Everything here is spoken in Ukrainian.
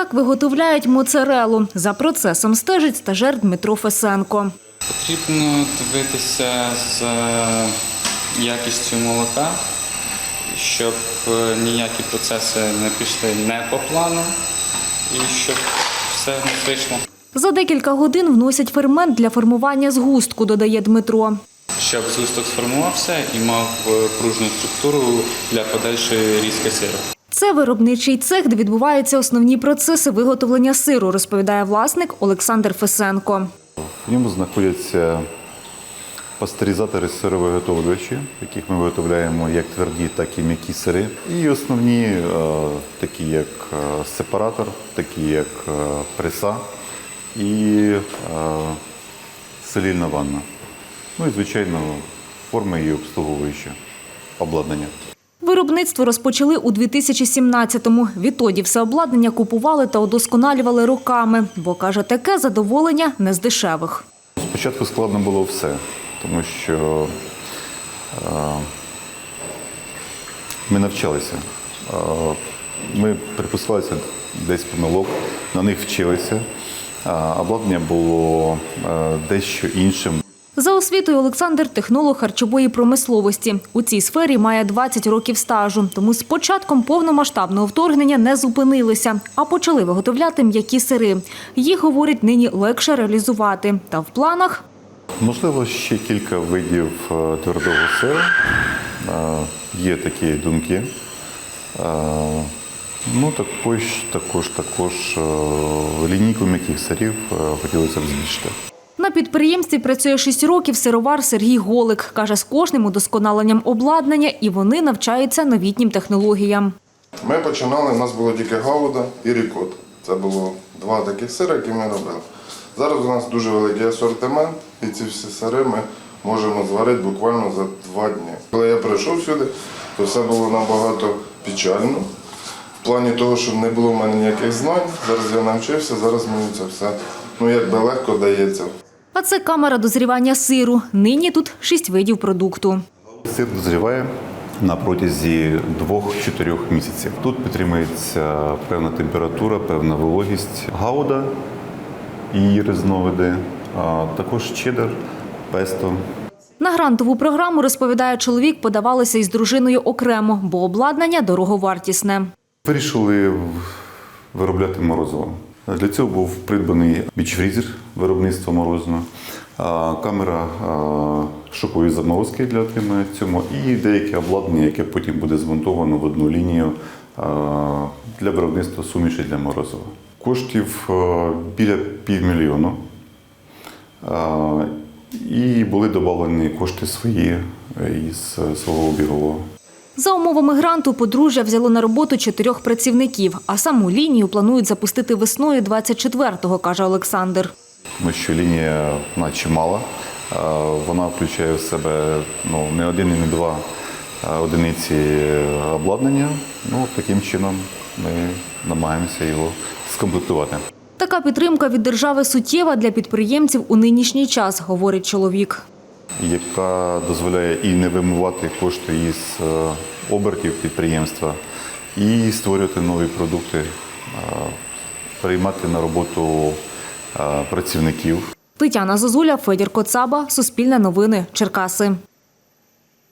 Так виготовляють моцарелу. За процесом стежить стажер Дмитро Фесенко. Потрібно дивитися за якістю молока, щоб е, ніякі процеси не пішли не по плану і щоб все нас вийшло. За декілька годин вносять фермент для формування згустку, додає Дмитро. Щоб згусток сформувався і мав е, пружну структуру для подальшої різки сиру. Це виробничий цех, де відбуваються основні процеси виготовлення сиру, розповідає власник Олександр Фесенко. В ньому знаходяться пастеризатори сировиготовлювачі, яких ми виготовляємо як тверді, так і м'які сири. І основні, е, такі як е, сепаратор, такі як е, преса і селільна ванна. Ну і, звичайно, форми і обслуговуюче обладнання. Виробництво розпочали у 2017-му. Відтоді все обладнання купували та удосконалювали роками, бо каже, таке задоволення не з дешевих. Спочатку складно було все, тому що е, ми навчалися. Е, ми припускалися десь помилок, на них вчилися. Обладнання було е, дещо іншим. За освітою Олександр технолог харчової промисловості. У цій сфері має 20 років стажу, тому з початком повномасштабного вторгнення не зупинилися, а почали виготовляти м'які сири. Їх, говорить, нині легше реалізувати. Та в планах Можливо, ще кілька видів е, твердого сиру. Е, Є такі думки. Е, Ну, також, також, також лінійку м'яких сирів хотілося б збільшити. На підприємстві працює 6 років сировар Сергій Голик. Каже, з кожним удосконаленням обладнання і вони навчаються новітнім технологіям. Ми починали, у нас було тільки гауда і рікот. Це було два таких сири, які ми робили. Зараз у нас дуже великий асортимент, і ці всі сири ми можемо зварити буквально за два дні. Коли я прийшов сюди, то все було набагато печально. В плані того, що не було в мене ніяких знань. Зараз я навчився, зараз мені це все ну, якби легко дається. А це камера дозрівання сиру. Нині тут 6 видів продукту. Сир дозріває на протязі 2-4 місяців. Тут підтримується певна температура, певна вологість, гауда і її різновиди, а також чеддер, песто. На грантову програму, розповідає чоловік, подавалися із дружиною окремо, бо обладнання дороговартісне. Вирішили виробляти морозиво. Для цього був придбаний бічфрізер виробництва морозива, а, камера а, шокової заморозки для отримання цьому і деяке обладнання, яке потім буде змонтовано в одну лінію для виробництва суміші для морозива. Коштів біля півмільйону. І були додавлені кошти свої е, із е, свого обігового. За умовами гранту подружжя взяло на роботу чотирьох працівників, а саму лінію планують запустити весною 24-го, каже Олександр. Тому що лінія вона чимала. Е, Вона включає в себе ну, не один і не два е, одиниці обладнання. Ну, таким чином ми намагаємося його скомплектувати. Така підтримка від держави суттєва для підприємців у нинішній час, говорить чоловік. Яка дозволяє і не вимивати кошти із е, обертів підприємства, і створювати нові продукти, е, приймати на роботу е, працівників. Тетяна Зозуля, Федір Коцаба, Суспільне новини, Черкаси.